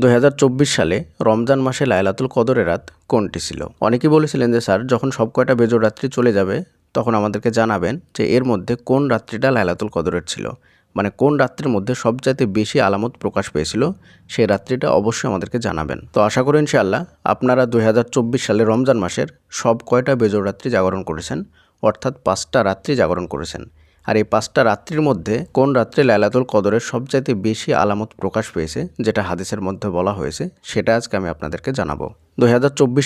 দু হাজার চব্বিশ সালে রমজান মাসে লায়লাতুল কদরের রাত কোনটি ছিল? অনেকেই বলেছিলেন যে, স্যার, যখন সব কয়টা বেজোর রাত্রি চলে যাবে, তখন আমাদেরকে জানাবেন যে, এর মধ্যে কোন রাত্রিটা লায়লাতুল কদরের ছিল। মানে কোন রাত্রির মধ্যে সবচাইতে বেশি আলামত প্রকাশ পেয়েছিল সেই রাত্রিটা অবশ্যই আমাদেরকে জানাবেন। তো আশা করি, ইনশাআল্লাহ, আপনারা দু হাজার চব্বিশ সালে রমজান মাসের সব কয়টা বেজোর রাত্রি জাগরণ করেছেন, অর্থাৎ পাঁচটা রাত্রি জাগরণ করেছেন। আর এই পাঁচটা রাত্রির মধ্যে কোন রাত্রে লাইলাতুল কদরের সবচাইতে বেশি আলামত প্রকাশ পেয়েছে, যেটা হাদিসের মধ্যে বলা হয়েছে, সেটা আজকে আমি আপনাদেরকে জানাব। দুই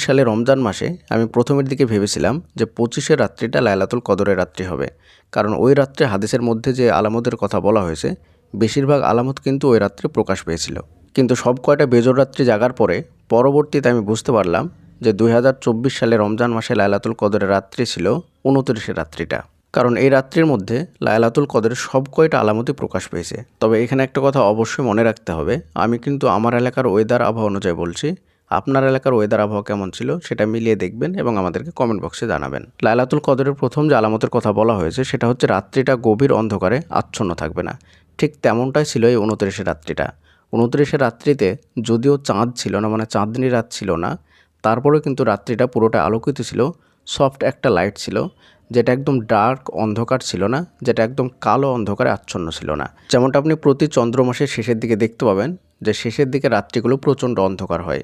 সালে রমজান মাসে আমি প্রথমের দিকে ভেবেছিলাম যে পঁচিশের রাত্রিটা লাইলাতুল কদরের রাত্রি হবে, কারণ ওই রাত্রে হাদিসের মধ্যে যে আলামতের কথা বলা হয়েছে, বেশিরভাগ আলামত কিন্তু ওই রাত্রে প্রকাশ পেয়েছিল। কিন্তু সব কয়টা বেজর রাত্রি জাগার পরে পরবর্তীতে আমি বুঝতে পারলাম যে দু হাজার চব্বিশ সালে রমজান মাসে লাইলাতুল কদরের রাত্রি ছিল উনত্রিশের রাত্রিটা। কারণ এই রাত্রির মধ্যে লায়লাতুল কদের সব কয়টা আলামতই প্রকাশ পেয়েছে। তবে এখানে একটা কথা অবশ্যই মনে রাখতে হবে, আমি কিন্তু আমার এলাকার ওয়েদার আবহাওয়া অনুযায়ী বলছি। আপনার এলাকার ওয়েদার আবহাওয়া কেমন ছিল সেটা মিলিয়ে দেখবেন এবং আমাদেরকে কমেন্ট বক্সে জানাবেন। লায়লাতুল কদরের প্রথম যে আলামতের কথা বলা হয়েছে সেটা হচ্ছে রাত্রিটা গভীর অন্ধকারে আচ্ছন্ন থাকবে না। ঠিক তেমনটাই ছিল এই উনত্রিশের রাত্রিটা। উনত্রিশের রাত্রিতে যদিও চাঁদ ছিল না মানে চাঁদনি রাত ছিল না, তারপরেও কিন্তু রাত্রিটা পুরোটা আলোকিত ছিল সফট একটা লাইট ছিল। যেটা একদম ডার্ক অন্ধকার ছিল না, যেটা একদম কালো অন্ধকারে আচ্ছন্ন ছিল না। যেমনটা আপনি প্রতি চন্দ্র মাসের শেষের দিকে দেখতে পাবেন যে শেষের দিকে রাত্রিগুলো প্রচণ্ড অন্ধকার হয়।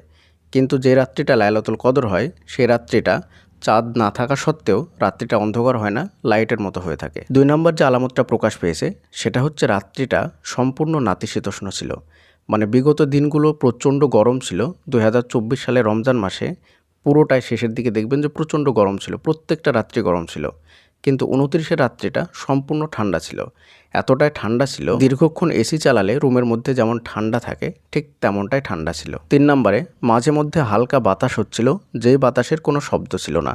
কিন্তু যে রাত্রিটা লায়লাতুল কদর হয়, সেই রাত্রিটা চাঁদ না থাকা সত্ত্বেও রাত্রিটা অন্ধকার হয় না লাইটের মতো হয়ে থাকে। দুই নম্বর যে আলামতটা প্রকাশ পেয়েছে, সেটা হচ্ছে রাত্রিটা সম্পূর্ণ নাতিশীতোষ্ণ ছিল। মানে বিগত দিনগুলো প্রচণ্ড গরম ছিল। দুই সালে রমজান মাসে পুরোটাই শেষের দিকে দেখবেন যে প্রচণ্ড গরম ছিল, প্রত্যেকটা রাত্রি গরম ছিল। কিন্তু উনত্রিশের রাত্রিটা সম্পূর্ণ ঠান্ডা ছিল। এতটাই ঠান্ডা ছিল, দীর্ঘক্ষণ এসি চালালে রুমের মধ্যে যেমন ঠান্ডা থাকে, ঠিক তেমনটাই ঠান্ডা ছিল। তিন নম্বরে, মাঝে মধ্যে হালকা বাতাস হচ্ছিল যেই বাতাসের কোনো শব্দ ছিল না।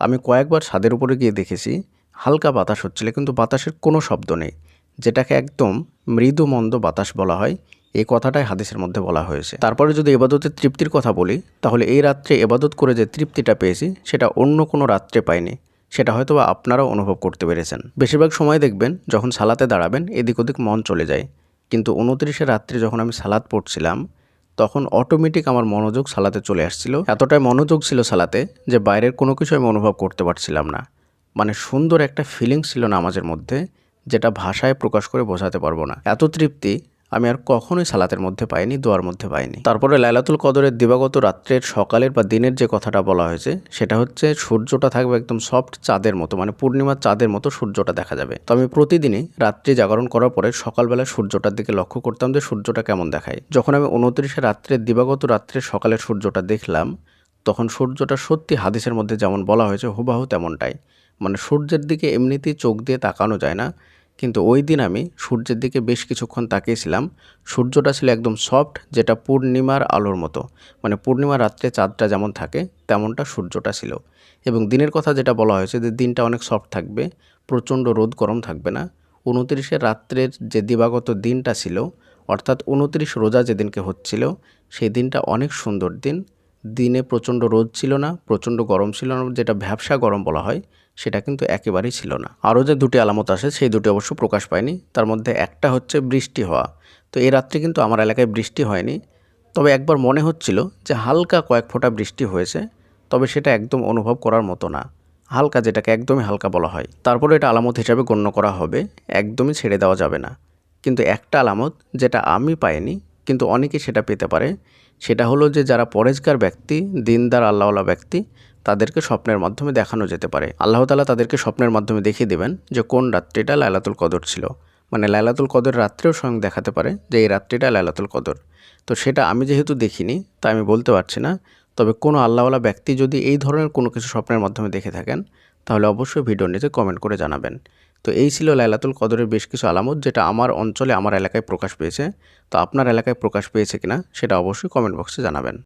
আমি কয়েকবার ছাদের উপরে গিয়ে দেখেছি, হালকা বাতাস হচ্ছিল, কিন্তু বাতাসের কোনো শব্দ নেই, যেটাকে একদম মৃদু মন্দ বাতাস বলা হয়। এই কথাটাই হাদিসের মধ্যে বলা হয়েছে। তারপরে যদি এবাদতের তৃপ্তির কথা বলি, তাহলে এই রাত্রে এবাদত করে যে তৃপ্তিটা পেয়েছি, সেটা অন্য কোনো রাত্রে পাইনি। সেটা হয়তো আপনারাও অনুভব করতে পেরেছেন। বেশিরভাগ সময় দেখবেন যখন সালাতে দাঁড়াবেন, এদিক ওদিক মন চলে যায়। কিন্তু উনত্রিশে রাত্রে যখন আমি সালাদ পড়ছিলাম, তখন অটোমেটিক আমার মনোযোগ সালাতে চলে আসছিল। এতটাই মনোযোগ ছিল সালাতে যে বাইরের কোনো কিছু আমি অনুভব করতে পারছিলাম না। মানে সুন্দর একটা ফিলিংস ছিল নামাজের মধ্যে, যেটা ভাষায় প্রকাশ করে বোঝাতে পারব না। এত তৃপ্তি আমি আর কখনোই সালাতের মধ্যে পাইনি, দোয়ার মধ্যে পাইনি। তারপরে লাইলাতুল কদরের দিবাগত রাত্রের, সকালের বা দিনের যে কথাটা বলা হয়েছে, সেটা হচ্ছে সূর্যটা থাকবে একদম সফট চাঁদের মতো মানে পূর্ণিমার চাঁদের মতো সূর্যটা দেখা যাবে। তো আমি প্রতিদিনই রাত্রি জাগরণ করার পরে সকালবেলা সূর্যটার দিকে লক্ষ্য করতাম যে সূর্যটা কেমন দেখায়। যখন আমি উনত্রিশে রাত্রের, দিবাগত রাত্রের সকালের সূর্যটা দেখলাম, তখন সূর্যটা সত্যি হাদিসের মধ্যে যেমন বলা হয়েছে, হুবাহু তেমনটাই। মানে সূর্যের দিকে এমনিতেই চোখ দিয়ে তাকানো যায় না কিন্তু ওই দিন আমি সূর্যের দিকে বেশ কিছুক্ষণ তাকিয়েছিলাম। সূর্যটা ছিল একদম সফট, যেটা পূর্ণিমার আলোর মতো। মানে পূর্ণিমা রাত্রে চাঁদটা যেমন থাকে, তেমনটা সূর্যটা ছিল। এবং দিনের কথা যেটা বলা হয়েছে যে, দিনটা অনেক সফট থাকবে, প্রচণ্ড রোদ গরম থাকবে না। উনত্রিশে রাত্রের যে দিবাগত দিনটা ছিল, অর্থাৎ উনত্রিশ রোজা যেদিনকে হচ্ছিল, সেই দিনটা অনেক সুন্দর দিন। দিনে প্রচণ্ড রোদ ছিল না, প্রচণ্ড গরম ছিল না, যেটা ভ্যাবসা গরম বলা হয়, সেটা কিন্তু একেবারেই ছিল না। আরও যে দুটি আলামত আসে সেই দুটি অবশ্য প্রকাশ পায়নি। তার মধ্যে একটা হচ্ছে বৃষ্টি হওয়া। তো এই রাত্রে কিন্তু আমার এলাকায় বৃষ্টি হয়নি। তবে একবার মনে হচ্ছিল যে হালকা কয়েক ফোঁটা বৃষ্টি হয়েছে, তবে সেটা একদম অনুভব করার মতো না। হালকা যেটাকে একদমই হালকা বলা হয়। তারপরে এটা আলামত হিসাবে গণ্য করা হবে, একদমই ছেড়ে দেওয়া যাবে না। কিন্তু একটা আলামত যেটা আমি পাইনি, কিন্তু অনেকে সেটা পেতে পারে সেটা হলো যে যারা পরেজগার ব্যক্তি, দিনদার আল্লাহওয়ালা ব্যক্তি, তাদেরকে স্বপ্নের মাধ্যমে দেখানো যেতে পারে। আল্লাহ তালা তাদেরকে স্বপ্নের মাধ্যমে দেখিয়ে দেবেন যে কোন রাত্রিটা লাইলাতুল কদর ছিল। মানে লাইলাতুল কদর রাত্রেও স্বয়ং দেখাতে পারে যে এই রাত্রিটা লাইলাতুল কদর। তো সেটা আমি যেহেতু দেখিনি তা আমি বলতে পারছি না। তবে কোনো আল্লাহওয়ালা ব্যক্তি যদি এই ধরনের কোনো কিছু স্বপ্নের মাধ্যমে দেখে থাকেন, তাহলে অবশ্যই ভিডিওর নিচে কমেন্ট করে জানাবেন। তো এই ছিল লাইলাতুল কদরের বেশ কিছু আলামত যেটা আমার অঞ্চলে আমার এলাকায় প্রকাশ পেয়েছে। তো আপনার এলাকায় প্রকাশ পেয়েছে কিনা সেটা অবশ্যই কমেন্ট বক্সে জানাবেন।